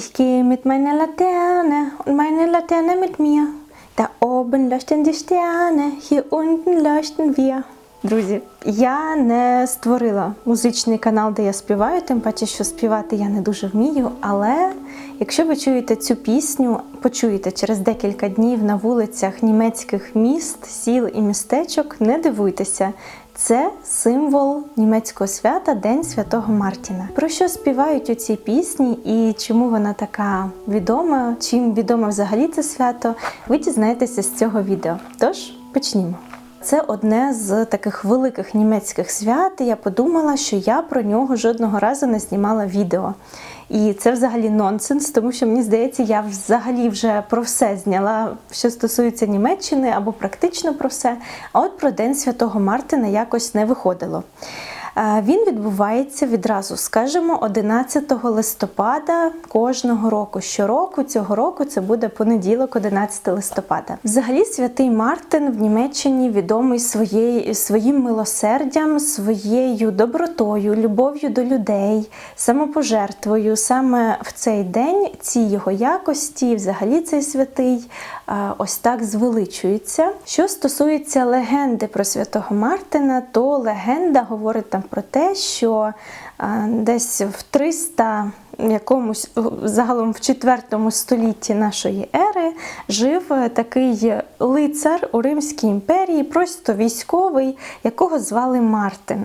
Ich gehe mit meiner Laterne und meine Laterne mit mir. Da oben leuchten die Sterne, hier unten leuchten wir. Друзі, я не створила музичний канал, де я співаю, тим паче, що співати я не дуже вмію. Але якщо ви чуєте цю пісню, почуєте через декілька днів на вулицях німецьких міст, сіл і містечок, не дивуйтеся. Це символ німецького свята День Святого Мартіна. Про що співають у цій пісні і чому вона така відома, чим відоме взагалі це свято, ви дізнаєтеся з цього відео. Тож почнімо. Це одне з таких великих німецьких свят. і Я подумала, що я про нього жодного разу не знімала відео. І це взагалі нонсенс, тому що мені здається, я взагалі вже про все зняла, що стосується Німеччини або практично про все. А от про День Святого Мартина якось не виходило. Він відбувається відразу, скажімо, 11 листопада кожного року. Щороку цього року це буде понеділок, 11 листопада. Взагалі, святий Мартин в Німеччині відомий своєю своїм милосердям, своєю добротою, любов'ю до людей, самопожертвою. Саме в цей день ці його якості, взагалі цей святий, ось так звеличується. Що стосується легенди про святого Мартина, то легенда говорить там про те, що е, десь в 300 якомусь загалом в 4 столітті нашої ери жив такий лицар у Римській імперії, просто військовий, якого звали Мартин.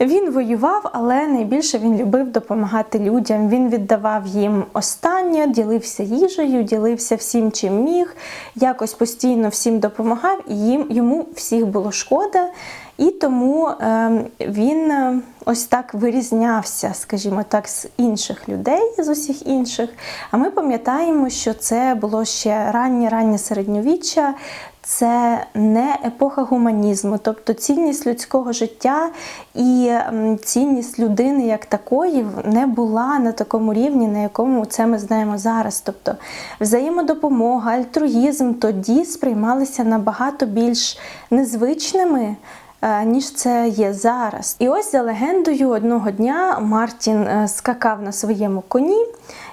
Він воював, але найбільше він любив допомагати людям. Він віддавав їм останнє, ділився їжею, ділився всім, чим міг, якось постійно всім допомагав, і їм йому всіх було шкода. І тому е, він е, ось так вирізнявся, скажімо так, з інших людей, з усіх інших. А ми пам'ятаємо, що це було ще раннє раннє середньовіччя. Це не епоха гуманізму, тобто цінність людського життя і цінність людини як такої не була на такому рівні, на якому це ми знаємо зараз. Тобто взаємодопомога, альтруїзм тоді сприймалися набагато більш незвичними. Е, Ніж це є зараз. І ось за легендою одного дня Мартін е, скакав на своєму коні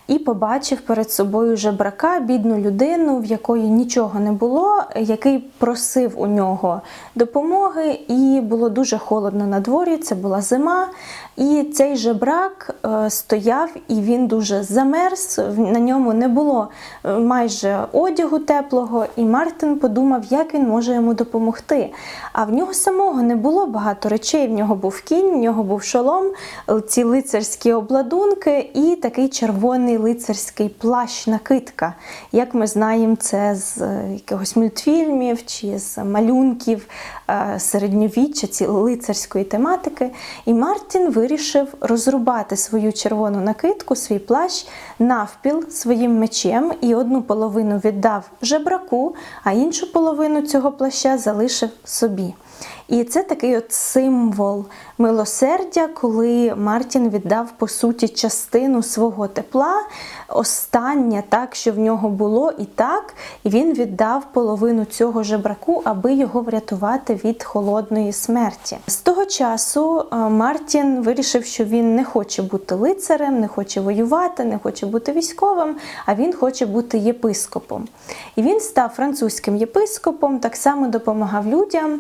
і побачив перед собою жебрака, бідну людину, в якої нічого не було, який просив у нього допомоги, і було дуже холодно на дворі. Це була зима. І цей жебрак е, стояв, і він дуже замерз. На ньому не було е, майже одягу теплого. І Мартин подумав, як він може йому допомогти. А в нього самого не було багато речей. В нього був кінь, в нього був шолом, ці лицарські обладунки і такий червоний лицарський плащ накидка. Як ми знаємо, це з е, якогось мультфільмів чи з малюнків е, середньовіччя, ці лицарської тематики. І Мартін вирішив розрубати свою червону накидку, свій плащ навпіл своїм мечем, і одну половину віддав жебраку, а іншу половину цього плаща залишив собі. І це такий от символ милосердя, коли Мартін віддав по суті частину свого тепла, останнє так, що в нього було, і так, і він віддав половину цього жебраку, аби його врятувати від холодної смерті. З того часу е, Мартін вирішив, що він не хоче бути лицарем, не хоче воювати, не хоче бути військовим, а він хоче бути єпископом. І він став французьким єпископом, так само допомагав людям.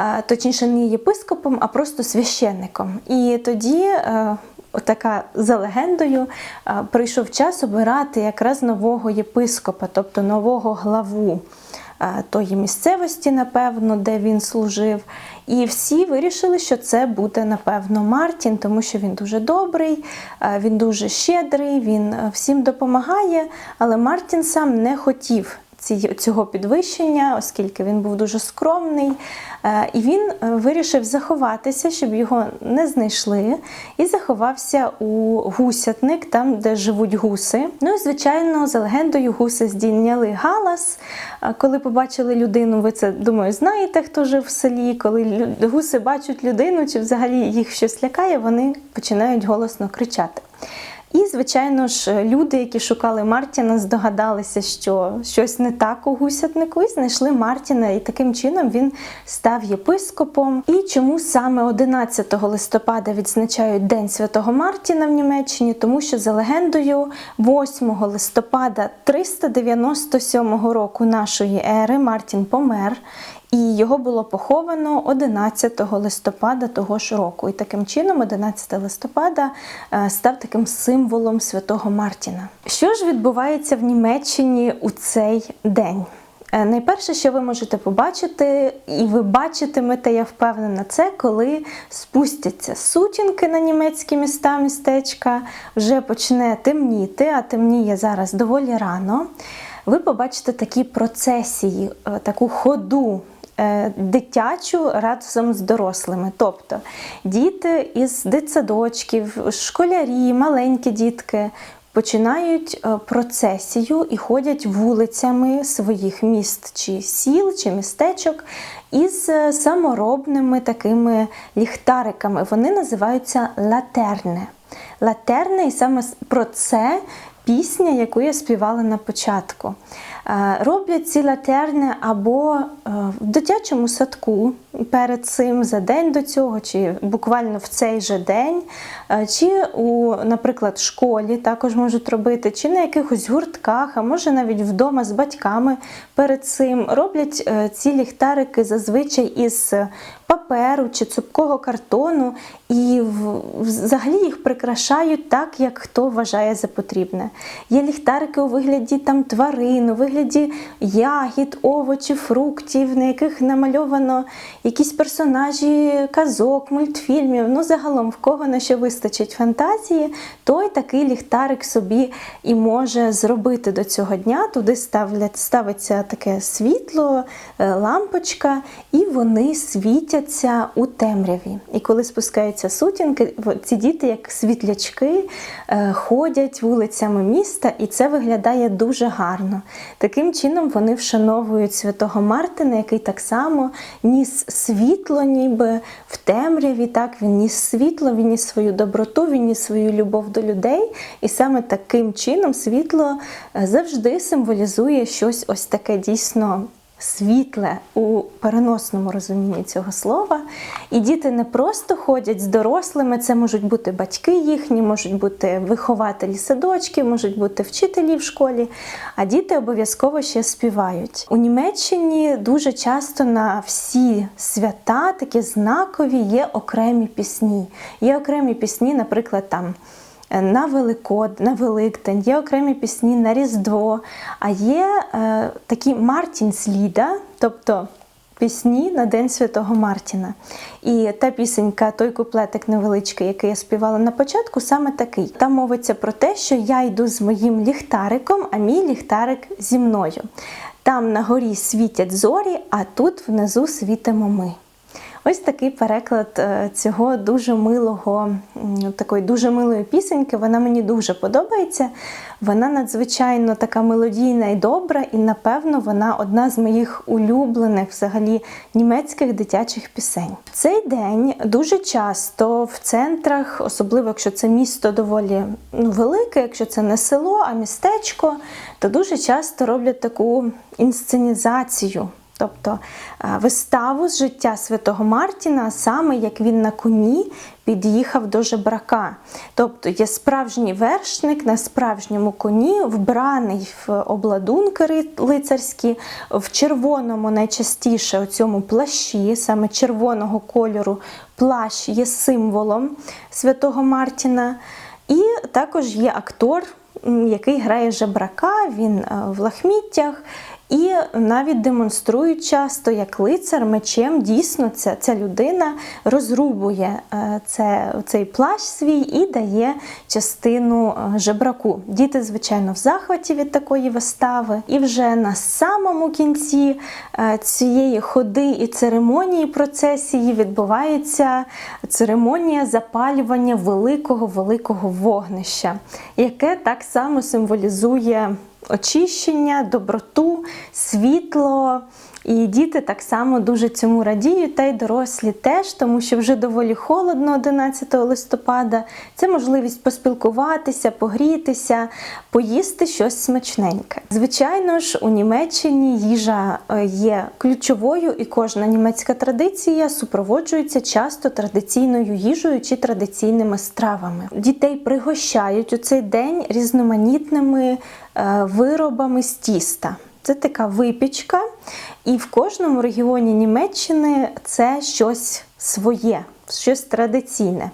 Е, Точніше, не єпископом, а просто священником. І тоді, е, така за легендою, е, прийшов час обирати якраз нового єпископа, тобто нового главу тої місцевості, напевно, де він служив. І всі вирішили, що це буде, напевно, Мартін, тому що він дуже добрий, він дуже щедрий, він всім допомагає, але Мартін сам не хотів цього підвищення, оскільки він був дуже скромний. Е, І він е, вирішив заховатися, щоб його не знайшли, і заховався у гусятник, там, де живуть гуси. Ну і звичайно, за легендою, гуси здійняли галас. Е, Коли побачили людину, ви це думаю, знаєте, хто жив в селі. Коли гуси бачать людину, чи взагалі їх щось лякає, вони починають голосно кричати. І, звичайно ж, люди, які шукали Мартіна, здогадалися, що щось не так у гусятнику, і знайшли Мартіна, і таким чином він став єпископом. І чому саме 11 листопада відзначають День Святого Мартіна в Німеччині? Тому що за легендою, 8 листопада 397 року нашої ери Мартін помер. І його було поховано 11 листопада того ж року. І таким чином, 11 листопада е, став таким символом святого Мартіна. Що ж відбувається в Німеччині у цей день? Е, Найперше, що ви можете побачити, і ви бачитимете, я впевнена, це коли спустяться сутінки на німецькі міста, містечка, вже почне темніти, а темніє зараз доволі рано. Ви побачите такі процесії, е, таку ходу дитячу разом з дорослими. Тобто діти із дитсадочків, школярі, маленькі дітки починають е, процесію і ходять вулицями своїх міст чи сіл, чи містечок із е, саморобними такими ліхтариками. Вони називаються латерне. Латерне, і саме про це пісня, яку я співала на початку. Е, Роблять ці латерни або е, в дитячому садку перед цим за день до цього, чи буквально в цей же день, е, чи у, наприклад, школі також можуть робити, чи на якихось гуртках, а може навіть вдома з батьками перед цим роблять ці ліхтарики зазвичай із паперу чи цупкого картону, і взагалі їх прикрашають так, як хто вважає за потрібне. Є ліхтарики у вигляді там тварин, у вигляді ягід, овочів, фруктів, на яких намальовано якісь персонажі казок, мультфільмів. Ну, загалом, в кого на що вистачить фантазії, той такий ліхтарик собі і може зробити до цього дня. Туди ставлять, ставиться таке світло, е, лампочка, і вони світяться у темряві. І коли спускаються сутінки, ці діти, як світлячки, е, ходять вулицями міста, і це виглядає дуже гарно. Таким чином вони вшановують святого Мартина, який так само ніс світло, ніби в темряві. Так він ніс світло, він ніс свою доброту, він ніс свою любов до людей. І саме таким чином світло е, завжди символізує щось ось таке дійсно світле у переносному розумінні цього слова. І діти не просто ходять з дорослими, це можуть бути батьки їхні, можуть бути вихователі садочків, можуть бути вчителі в школі, а діти обов'язково ще співають. У Німеччині дуже часто на всі свята, такі знакові, є окремі пісні. Є окремі пісні, наприклад, там на Великод, на Великдень, є окремі пісні на Різдво, а є е, такі Мартінсліда, тобто пісні на День Святого Мартіна. І та пісенька, той куплетик невеличкий, який я співала на початку, саме такий. Там мовиться про те, що я йду з моїм ліхтариком, а мій ліхтарик зі мною. Там на горі світять зорі, а тут внизу світимо ми. Ось такий переклад е, цього дуже милого, такої дуже милої пісеньки. Вона мені дуже подобається. Вона надзвичайно така мелодійна і добра, і напевно вона одна з моїх улюблених взагалі німецьких дитячих пісень. Цей день дуже часто в центрах, особливо якщо це місто доволі ну, велике, якщо це не село, а містечко, то дуже часто роблять таку інсценізацію. Тобто е, виставу з життя святого Мартіна, саме як він на коні під'їхав до жебрака. Тобто є справжній вершник на справжньому коні, вбраний в обладунки лицарські, в червоному найчастіше у цьому плащі, саме червоного кольору плащ є символом святого Мартіна. І також є актор, який грає жебрака, він е, в лахміттях. І навіть демонструють часто, як лицар мечем дійсно ця, ця людина розрубує е, це, цей плащ свій і дає частину е, жебраку. Діти, звичайно, в захваті від такої вистави. І вже на самому кінці е, цієї ходи і церемонії процесії відбувається церемонія запалювання великого великого вогнища, яке так само символізує очищення, доброту, світло, І діти так само дуже цьому радіють, та й дорослі теж, тому що вже доволі холодно 11 листопада. Це можливість поспілкуватися, погрітися, поїсти щось смачненьке. Звичайно ж, у Німеччині їжа е, є ключовою, і кожна німецька традиція супроводжується часто традиційною їжею чи традиційними стравами. Дітей пригощають у цей день різноманітними е, виробами з тіста. Це така випічка, і в кожному регіоні Німеччини це щось своє, щось традиційне.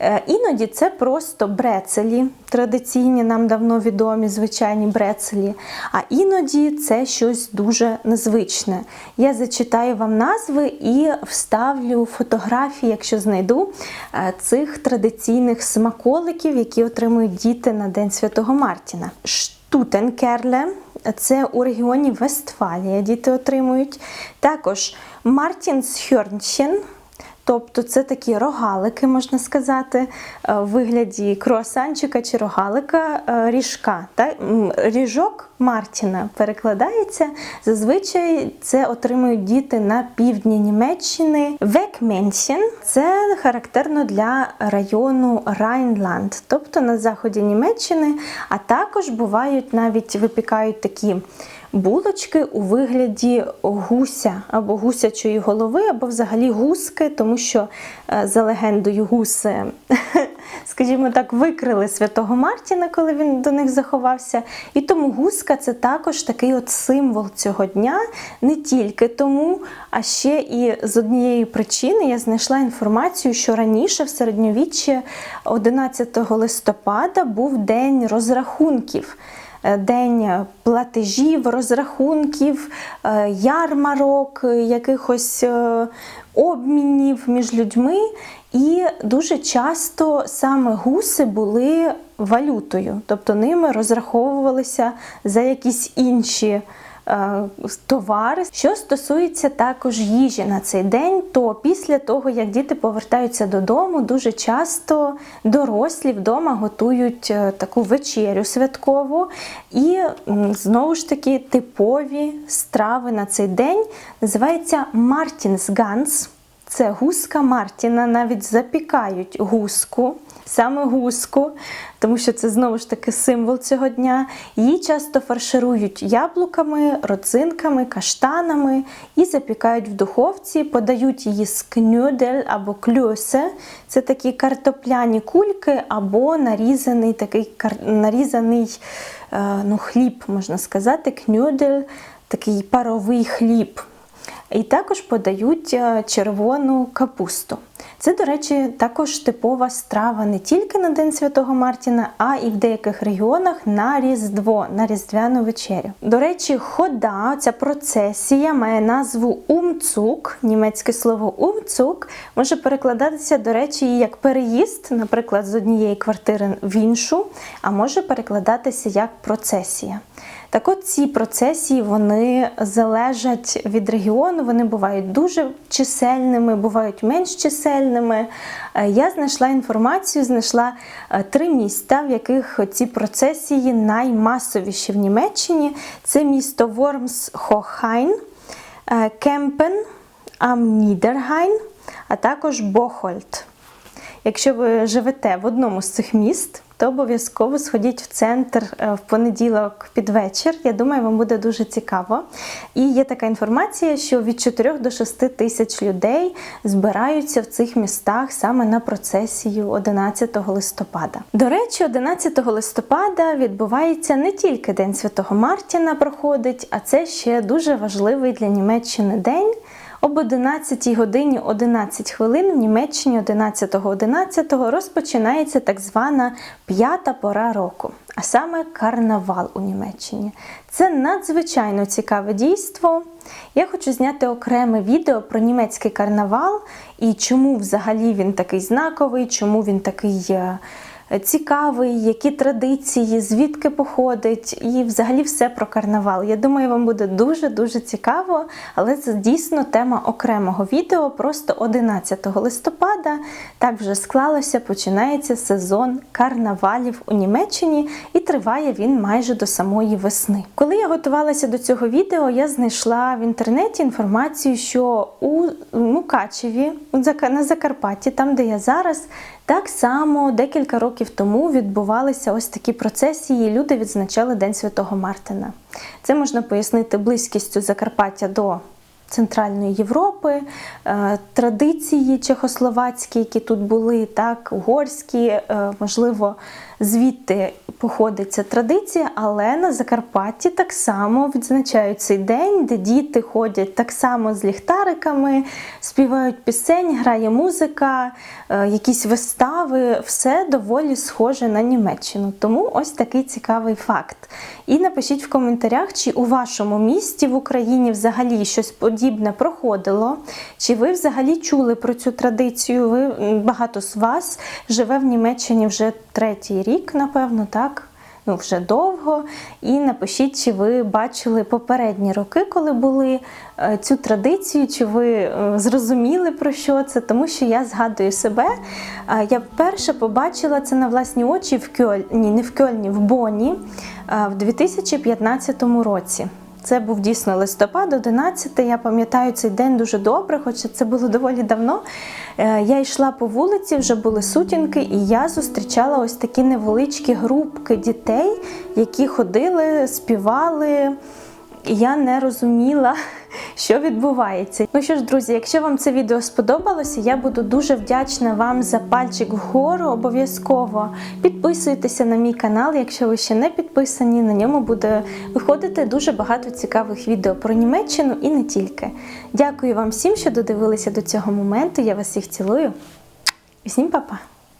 Е, Іноді це просто брецелі, традиційні, нам давно відомі, звичайні брецелі, а іноді це щось дуже незвичне. Я зачитаю вам назви і вставлю фотографії, якщо знайду, е, цих традиційних смаколиків, які отримують діти на День Святого Мартіна. Штутенкерле це у регіоні Вестфалія діти отримують. Також Мартінсхьорнчен, тобто це такі рогалики, можна сказати, е, в вигляді круасанчика чи рогалика е, ріжка. Ріжок Мартіна перекладається. Зазвичай це отримують діти на півдні Німеччини. Векменшен це характерно для району Райнланд, тобто на заході Німеччини, а також бувають навіть випікають такі. Булочки у вигляді гуся або гусячої голови, або взагалі гуски, тому що е, за легендою гуси, скажімо так, викрили святого Мартіна, коли він до них заховався. І тому гуска це також такий от символ цього дня, не тільки тому, а ще і з однієї причини я знайшла інформацію, що раніше в середньовіччі 11 листопада був день розрахунків. Е, День платежів, розрахунків, е, ярмарок, е, якихось обмінів між людьми. І дуже часто саме гуси були валютою, тобто ними розраховувалися за якісь інші товари. Що стосується також їжі на цей день, то після того, як діти повертаються додому, дуже часто дорослі вдома готують е, таку вечерю святкову. І знову ж таки типові страви на цей день називається Мартінсганс. Це гуска Мартіна, навіть запікають гуску, саме гуску, тому що це знову ж таки символ цього дня. Її часто фарширують яблуками, родзинками, каштанами і запікають в духовці, подають її з кнюдель або кльосе. Це такі картопляні кульки або нарізаний такий нарізаний е, ну, хліб, можна сказати, кнюдель, такий паровий хліб. І також подають е, червону капусту. Це, до речі, також типова страва не тільки на День Святого Мартіна, а і в деяких регіонах на Різдво, на Різдвяну вечерю. До речі, хода, ця процесія має назву умцук. Німецьке слово умцук може перекладатися, до речі, як переїзд, наприклад, з однієї квартири в іншу, а може перекладатися як процесія. Так от ці процесії вони залежать від регіону, вони бувають дуже чисельними, бувають менш чисельними. Е, Я знайшла інформацію, знайшла е, три міста, в яких ці процесії наймасовіші в Німеччині. Це місто Вормс-Хохайн, Кемпен, Амнідергайн, а також Бохольд. Якщо ви живете в одному з цих міст, то обов'язково сходіть в центр е, в понеділок під вечір. Я думаю, вам буде дуже цікаво. І є така інформація, що від 4 до 6 тисяч людей збираються в цих містах саме на процесію 11 листопада. До речі, 11 листопада відбувається не тільки День Святого Мартіна проходить, а це ще дуже важливий для Німеччини день. Об 11 годині 11 хвилин в Німеччині 11.11 розпочинається так звана п'ята пора року, а саме карнавал у Німеччині. Це надзвичайно цікаве дійство. Я хочу зняти окреме відео про німецький карнавал і чому взагалі він такий знаковий, чому він такий е, цікавий, які традиції, звідки походить, і взагалі все про карнавал. Я думаю, вам буде дуже-дуже цікаво, але це дійсно тема окремого відео. Просто 11 листопада так вже склалося, починається сезон карнавалів у Німеччині, і триває він майже до самої весни. Коли я готувалася до цього відео, я знайшла в інтернеті інформацію, що у Мукачеві, на Закарпатті, там де я зараз, так само декілька років тому відбувалися ось такі процесії. Люди відзначали День Святого Мартина. Це можна пояснити близькістю Закарпаття до Центральної Європи, е, традиції чехословацькі, які тут були, так, угорські, е, можливо, звідти походить ця традиція, але на Закарпатті так само відзначають цей день, де діти ходять так само з ліхтариками, співають пісень, грає музика, е, якісь вистави, все доволі схоже на Німеччину. Тому ось такий цікавий факт. І напишіть в коментарях, чи у вашому місті в Україні взагалі щось подібне проходило, чи ви взагалі чули про цю традицію. Ви багато з вас живе в Німеччині вже третій рік, напевно, так. Ну, вже довго. І напишіть, чи ви бачили попередні роки, коли були е, цю традицію, чи ви е, зрозуміли про що це, тому що я згадую себе. Е, Я вперше побачила це на власні очі в Кьольні, не в Кьольні, в Боні в 2015 році. Це був дійсно листопад, 11. Я пам'ятаю цей день дуже добре, хоча це було доволі давно. Е, Я йшла по вулиці, вже були сутінки, і я зустрічала ось такі невеличкі групки дітей, які ходили, співали. І я не розуміла, що відбувається. Ну що ж, друзі, якщо вам це відео сподобалося, я буду дуже вдячна вам за пальчик вгору. Обов'язково підписуйтеся на мій канал, якщо ви ще не підписані. На ньому буде виходити дуже багато цікавих відео про Німеччину і не тільки. Дякую вам всім, що додивилися до цього моменту. Я вас всіх цілую. Всім па-па!